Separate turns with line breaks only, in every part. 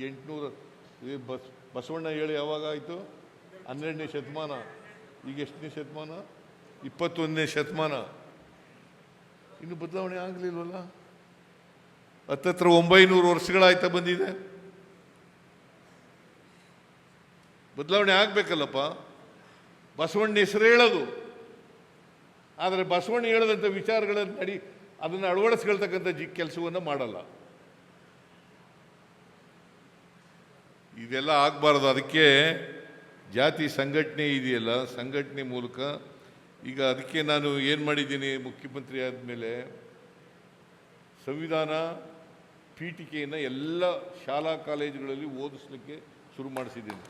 ಎಂಟುನೂರು, ಈ ಬಸ್, ಬಸವಣ್ಣ ಹೇಳಿ ಯಾವಾಗ ಆಯಿತು? ಹನ್ನೆರಡನೇ ಶತಮಾನ. ಈಗ ಎಷ್ಟನೇ ಶತಮಾನ? ಇಪ್ಪತ್ತೊಂದನೇ ಶತಮಾನ. ಇನ್ನು ಬದಲಾವಣೆ ಆಗಲಿಲ್ವಲ್ಲ? ಹತ್ತತ್ರ ಒಂಬೈನೂರು ವರ್ಷಗಳಾಯ್ತಾ ಬಂದಿದೆ. ಬದಲಾವಣೆ ಆಗಬೇಕಲ್ಲಪ್ಪ. ಬಸವಣ್ಣ ಹೆಸರು ಹೇಳೋದು. ಆದರೆ ಬಸವಣ್ಣ ಹೇಳದಂಥ ವಿಚಾರಗಳನ್ನು ನಡಿ ಅದನ್ನು ಅಳವಡಿಸ್ಕೊಳ್ತಕ್ಕಂಥ ಜಿ ಕೆಲಸವನ್ನು ಮಾಡಲ್ಲ. ಇದೆಲ್ಲ ಆಗಬಾರ್ದು. ಅದಕ್ಕೆ ಜಾತಿ ಸಂಘಟನೆ ಇದೆಯಲ್ಲ, ಸಂಘಟನೆ ಮೂಲಕ ಈಗ ಅದಕ್ಕೆ ನಾನು ಏನು ಮಾಡಿದ್ದೀನಿ, ಮುಖ್ಯಮಂತ್ರಿ ಆದಮೇಲೆ ಸಂವಿಧಾನ ಪೀಠಿಕೆಯನ್ನು ಎಲ್ಲ ಶಾಲಾ ಕಾಲೇಜುಗಳಲ್ಲಿ ಓದಿಸ್ಲಿಕ್ಕೆ ಶುರು ಮಾಡಿಸಿದ್ದೀನಿ.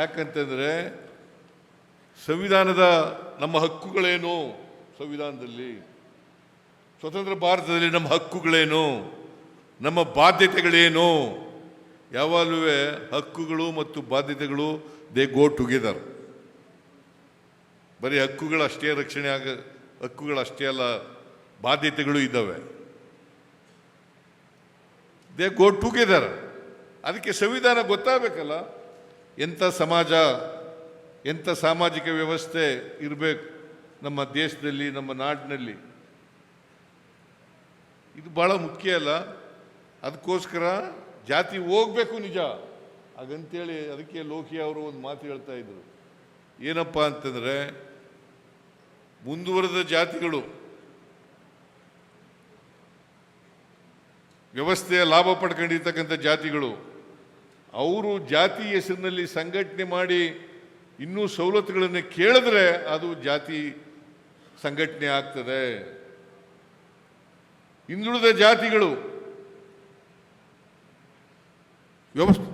ಯಾಕಂತಂದರೆ ಸಂವಿಧಾನದ ನಮ್ಮ ಹಕ್ಕುಗಳೇನು ಸಂವಿಧಾನದಲ್ಲಿ? ಸ್ವತಂತ್ರ ಭಾರತದಲ್ಲಿ ನಮ್ಮ ಹಕ್ಕುಗಳೇನು? ನಮ್ಮ ಬಾಧ್ಯತೆಗಳೇನು? ಯಾವಾಗಲೂ ಹಕ್ಕುಗಳು ಮತ್ತು ಬಾಧ್ಯತೆಗಳು ದೇ ಗೋ ಟುಗೆದರ್ ಬರೀ ಹಕ್ಕುಗಳಷ್ಟೇ ರಕ್ಷಣೆ ಆಗ, ಹಕ್ಕುಗಳು ಅಷ್ಟೇ ಅಲ್ಲ, ಬಾಧ್ಯತೆಗಳು ಇದ್ದಾವೆ. ದೇ ಗೋ ಟುಗೆದರ್ ಅದಕ್ಕೆ ಸಂವಿಧಾನ ಗೊತ್ತಾಗಬೇಕಲ್ಲ? ಎಂಥ ಸಮಾಜ, ಎಂಥ ಸಾಮಾಜಿಕ ವ್ಯವಸ್ಥೆ ಇರಬೇಕು ನಮ್ಮ ದೇಶದಲ್ಲಿ, ನಮ್ಮ ನಾಡಿನಲ್ಲಿ? ಇದು ಭಾಳ ಮುಖ್ಯ ಅಲ್ಲ. ಅದಕ್ಕೋಸ್ಕರ ಜಾತಿ ಹೋಗ್ಬೇಕು ನಿಜ. ಹಾಗಂತೇಳಿ ಅದಕ್ಕೆ ಲೋಕಿ ಅವರು ಒಂದು ಮಾತು ಹೇಳ್ತಾ ಇದ್ರು. ಏನಪ್ಪ ಅಂತಂದರೆ, ಮುಂದುವರೆದ ಜಾತಿಗಳು, ವ್ಯವಸ್ಥೆಯ ಲಾಭ ಪಡ್ಕೊಂಡಿರ್ತಕ್ಕಂಥ ಜಾತಿಗಳು, ಅವರು ಜಾತಿ ಹೆಸರಿನಲ್ಲಿ ಸಂಘಟನೆ ಮಾಡಿ ಇನ್ನೂ ಸವಲತ್ತುಗಳನ್ನು ಕೇಳಿದ್ರೆ ಅದು ಜಾತಿ ಸಂಘಟನೆ ಆಗ್ತದೆ. ಹಿಂದುಳಿದ ಜಾತಿಗಳು ವ್ಯವಸ್ಥೆ.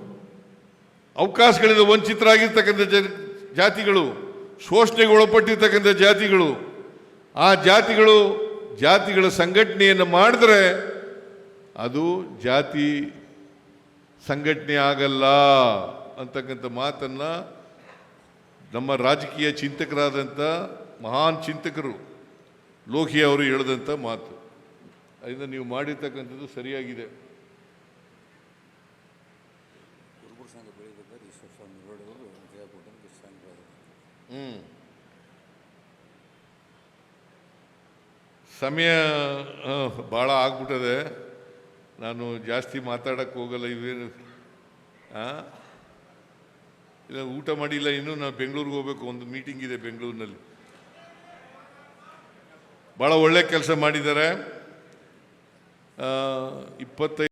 ಅವಕಾಶಗಳಿಂದ ವಂಚಿತರಾಗಿರ್ತಕ್ಕಂಥ ಜ, ಜಾತಿಗಳು, ಶೋಷಣೆಗೆ ಒಳಪಟ್ಟಿರ್ತಕ್ಕಂಥ ಜಾತಿಗಳು, ಆ ಜಾತಿಗಳು ಜಾತಿಗಳ ಸಂಘಟನೆಯನ್ನು ಮಾಡಿದ್ರೆ ಅದು ಜಾತಿ ಸಂಘಟನೆ ಆಗಲ್ಲ ಅಂತಕ್ಕಂಥ ಮಾತನ್ನು ನಮ್ಮ ರಾಜಕೀಯ ಚಿಂತಕರಾದಂಥ ಮಹಾನ್ ಚಿಂತಕರು ಲೋಹಿಯವರು ಹೇಳಿದಂಥ ಮಾತು. ಅದರಿಂದ ನೀವು ಮಾಡಿರ್ತಕ್ಕಂಥದ್ದು ಸರಿಯಾಗಿದೆ.
ಈಶ್ವರ
ಹ್ಮ್. ಸಮಯ ಭಾಳ ಆಗ್ಬಿಟ್ಟದೆ. ನಾನು ಜಾಸ್ತಿ ಮಾತಾಡಕ್ಕೆ ಹೋಗಲ್ಲ, ಇವೇನು, ಆ? ಇಲ್ಲ, ಊಟ ಮಾಡಿಲ್ಲ, ಇನ್ನೂ ನಾನು ಬೆಂಗಳೂರಿಗೆ ಹೋಗ್ಬೇಕು, ಒಂದು ಮೀಟಿಂಗ್ ಇದೆ ಬೆಂಗಳೂರಿನಲ್ಲಿ. ಭಾಳ ಒಳ್ಳೆ ಕೆಲಸ ಮಾಡಿದ್ದಾರೆ. ಇಪ್ಪತ್ತೈದು